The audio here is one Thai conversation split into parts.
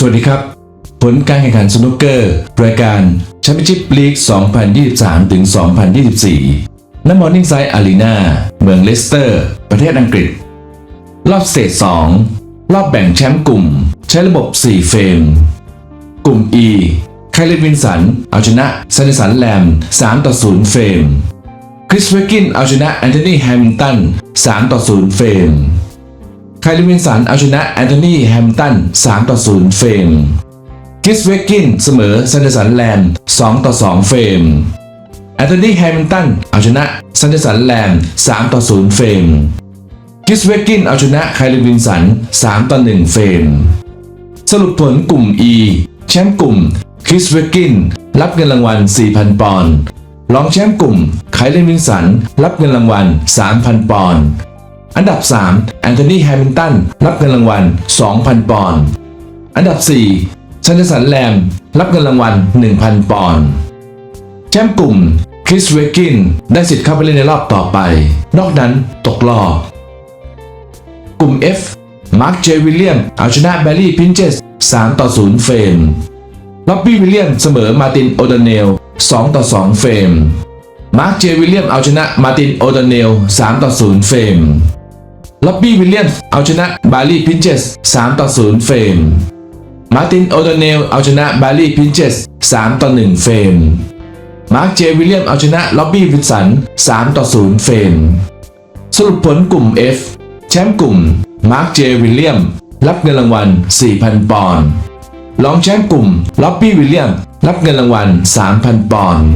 สวัสดีครับ ผลการแข่งขันสนุกเกอร์ รายการแชมเปี้ยนชิพลีก 2023 ถึง 2024 ณ มอร์นิ่งไซด์อารีนาเมืองเลสเตอร์ ประเทศอังกฤษ รอบสเตจ2รอบแบ่งแชมป์กลุ่ม ใช้ระบบ 4 เฟรม กลุ่ม E ไคลเลนวินสัน เอาชนะเซนิสันแลม 3 ต่อ 0 เฟรม คริสเวกินเอาชนะแอนโทนีแฮมิลตัน 3 ต่อ 0 เฟรม คลเลนวินสันเอาชนะแอนโทนีแฮมตัน 3 ต่อ 0 เฟรมคริสเวกินเสมอซันเดอร์สันแลม2ต่อ 2 เฟรมแอนโทนีแฮมิลตันเอาชนะซันเดอร์สันแลม3ต่อ 0 เฟรมคริสเวกินเอาชนะไคลเลนวินสัน 3 ต่อ 1 เฟรม สรุปผลกลุ่ม E แชมป์กลุ่มคริสเวกินรับเงินรางวัล 4,000 ปอนด์รองแชมป์กลุ่มไคลเลนวินสัน รับเงินรางวัล 3,000 ปอนด์ อันดับ 3 แอนโทนีแฮมิลตันรับเงินรางวัล 2,000 ปอนด์อันดับ4ซันเดสันแลม รับเงินรางวัล 1,000 ปอนด์แชมป์กลุ่มคริสเวกินได้สิทธิ์เข้าไปเล่นในรอบต่อไป นอกนั้นตกรอบกลุ่ม F มาร์คเจวิลเลียมเอาชนะแบรี่พินเจส3ต่อ 0 เฟรมล็อบบี้วิลเลียมเสมอมาตินโอเดเนล 2 ต่อ 2 เฟรมมาร์คเจวิลเลียมเอาชนะมาตินโอเดเนล 3 ต่อ 0 เฟรม ล็อบบี้วิลเลียมเอาชนะบาร์รีพินเจส3ต่อ0เฟรมมาร์ตินโอเดเนลเอาชนะบาร์รีพินเจส3ต่อ1เฟรมมาร์คเจวิลเลียมเอาชนะล็อบบี้วินสัน3ต่อ0เฟรมสรุปผลกลุ่ม F แชมป์กลุ่มมาร์คเจวิลเลียมรับเงินรางวัล 4,000 ปอนด์รองแชมป์กลุ่มล็อบบี้วิลเลียมรับเงินรางวัล 3,000 ปอนด์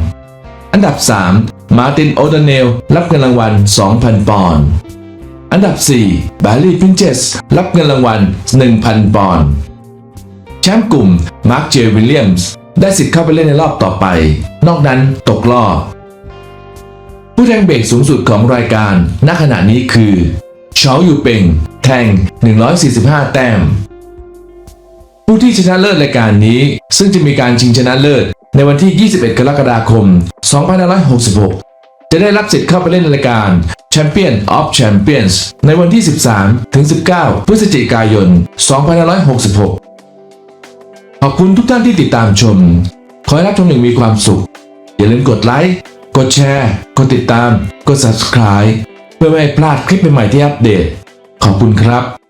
อันดับ 3 มาร์ตินโอเดเนลรับเงินรางวัล 2,000 ปอนด์ อันดับ 4 บาร์ลี่พินเจสรับเงินรางวัล 1,000 ปอนด์แชมป์กลุ่ม มาร์คเจวิลเลียมส์ได้สิทธิ์เข้าไปเล่นในรอบต่อไป นอกนั้นตกรอบ ผู้แทงเบรกสูงสุดของรายการณขณะนี้คือเฉาอยู่เป่ง แทง 145 แต้ม ผู้ที่ชนะเลิศรายการนี้ ซึ่งจะมีการชิงชนะเลิศในวันที่ 21 กรกฎาคม 2566 จะได้รับสิทธิ์เข้าไปเล่นรายการ Champion of Champions ในวันที่ 13 ถึง 19 พฤศจิกายน 2566 ขอบคุณทุกท่านที่ติดตามชม ขอให้รับชมอย่างมีความสุข อย่าลืมกดไลค์ กดแชร์ กดติดตาม กด subscribe เพื่อไม่ให้พลาดคลิปใหม่ๆที่อัปเดต ขอบคุณครับ